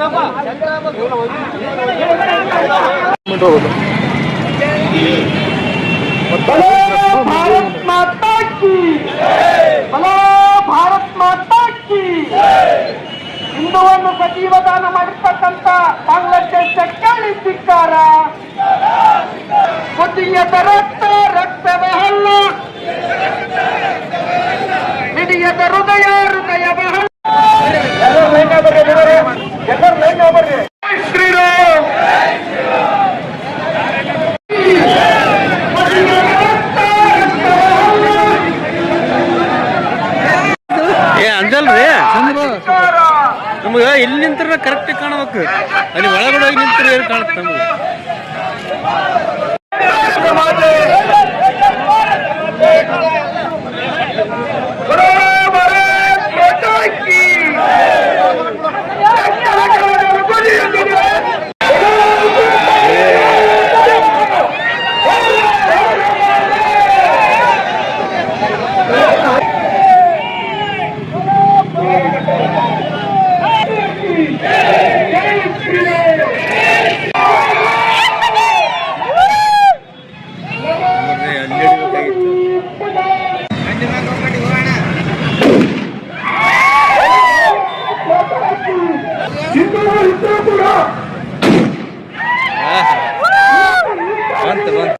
भारत माता की मला भारत माता की ಮಾಡಿರ್ತಕ್ಕಂಥ ಬಾಂಗ್ಲಾದೇಶ ಕೇಳಿ ಸಿಕ್ಕಾರ ಕೊಟ್ಟಿಯ ತರಕ್ಕೆ ಅದಲ್ರಿ ನಮಗೆ ಇಲ್ಲಿ ನಿಂತ್ರ ಕರೆಕ್ಟ್ ಕಾಣಬೇಕು ಅಲ್ಲಿ ಒಳಗಡೆ ಹೋಗಿ ನಿಂತ್ರ ಕಾಣುತ್ತೆ ಬಂತು ಬಂತು